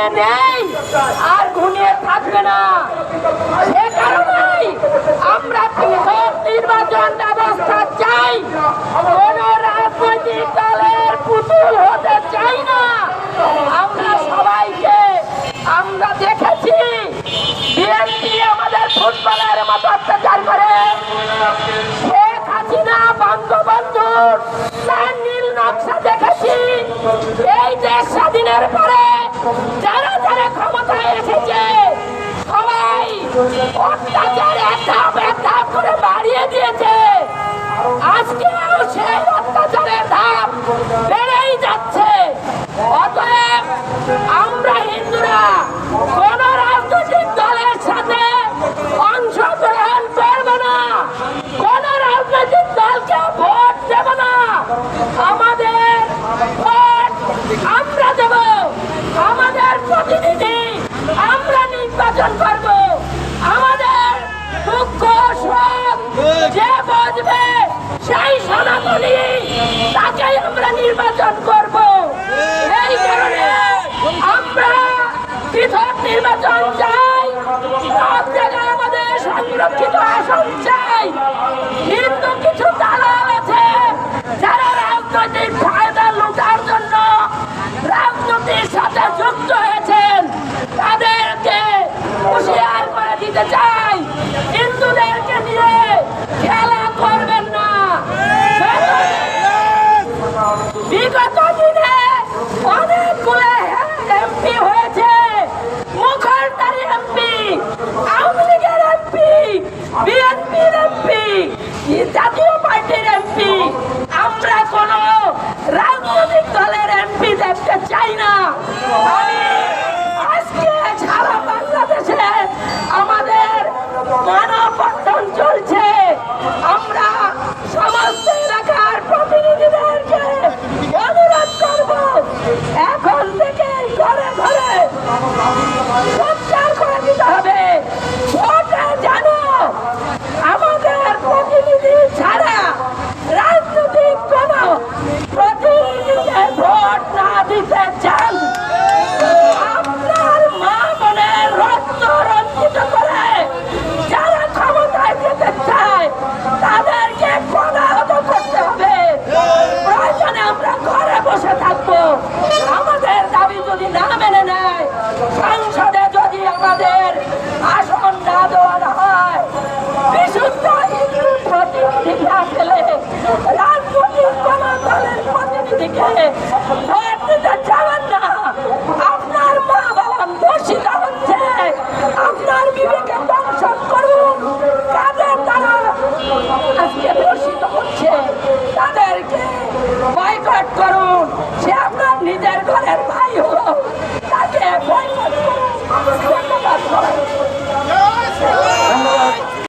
ঘুমিয়ে নেই। আর ঘুমিয়ে থাকবে না। সে কারণেই আমরা নির্বাচন যারা যারা ক্ষমতায় এসেছে সবাই অত্যাচার এক ধাপ ধাপ করে বাড়িয়ে দিয়েছে। নয় কিন্তু কিছু দালাল আছে যারা রাজনৈতিক ফায়দা লুটার জন্য রাজনীতির সাথে যুক্ত হয়েছেন। তাদেরকে হুঁশিয়ার করে দিতে চায় এমপি জাতীয় পার্টির এমপি। আমরা কোন রাজনৈতিক দলের এমপি দেখতে চাই না। আমি আজকে সারা বাংলাদেশে আমাদের মানববন্ধন চলছে। আমরা সমস্ত এলাকার প্রতিনিধিদেরকে অনুরোধ করব, এখন Yeah. নিজের ঘরের ভাই হলো। তাকে বয়কট করুন